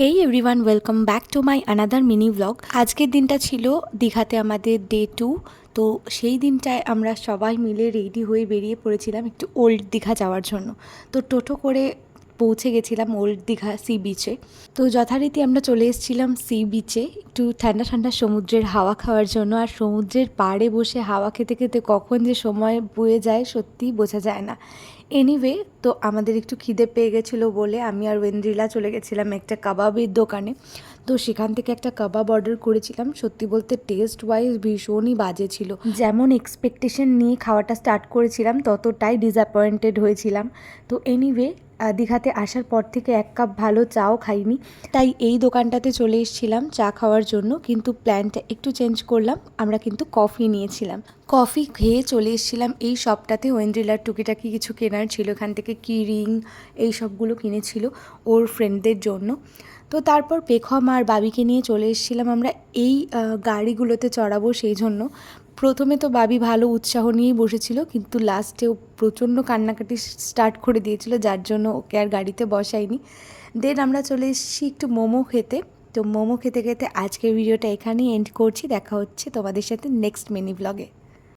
Hey everyone welcome back to my another mini blog আজকের দিনটা ছিল দীঘাতে আমাদের ডে টু তো সেই দিনটায় আমরা সবাই মিলে রেডি হয়ে বেরিয়ে পড়েছিলাম একটু ওল্ড দীঘা যাওয়ার জন্য। তো টোটো করে পৌঁছে গেছিলাম ওল্ড দীঘা সি বিচে তো যথারীতি আমরা চলে এসেছিলাম সি বিচে একটু ঠান্ডা ঠান্ডা সমুদ্রের হাওয়া খাওয়ার জন্য। আর সমুদ্রের পাড়ে বসে হাওয়া খেতে খেতে কখন যে সময় বয়ে যায় সত্যি বোঝা যায় না। এনিওয়ে তো আমাদের একটু খিদে পেয়ে গেছিল বলে আমি আর ওয়েন্দ্রিলা চলে গেছিলাম একটা কাবাবের দোকানে। তো সেখান থেকে একটা কাবাব অর্ডার করেছিলাম। সত্যি বলতে টেস্ট ওয়াইজ ভীষণই বাজে ছিল। যেমন এক্সপেকটেশন নিয়ে খাওয়াটা স্টার্ট করেছিলাম, ততটাই ডিসঅ্যাপয়েন্টেড হয়েছিলাম। তো এনিওয়ে দীঘাতে আসার পর থেকে এক কাপ ভালো চাও খাইনি। তাই এই দোকানটাতে চলে এসেছিলাম চা খাওয়ার জন্য। কিন্তু প্ল্যানটা একটু চেঞ্জ করলাম, আমরা কিন্তু কফি নিয়েছিলাম। কফি খেয়ে চলে এসেছিলাম এই শপটাতে। ওয়েন্দ্রিলার টুকিটাকি কিছু কেনার ছিল, এখান থেকে কি রিং, এই সবগুলো কিনেছিল ওর ফ্রেন্ডদের জন্য। তো তারপর পেখম আর বাবিকে নিয়ে চলে এসেছিলাম আমরা এই গাড়িগুলোতে চড়াবো সেই জন্য। প্রথমে তো বাবি ভালো উৎসাহ নিয়েই বসেছিল, কিন্তু লাস্টে ও প্রচণ্ড কান্নাকাটি স্টার্ট করে দিয়েছিল, যার জন্য ওকে আর গাড়িতে বসাইনি দেন আমরা চলে এসেছি একটু মোমো খেতে। তো মোমো খেতে খেতে আজকের ভিডিওটা এখানেই এন্ড করছি। দেখা হচ্ছে তোমাদের সাথে নেক্সট মিনি ব্লগে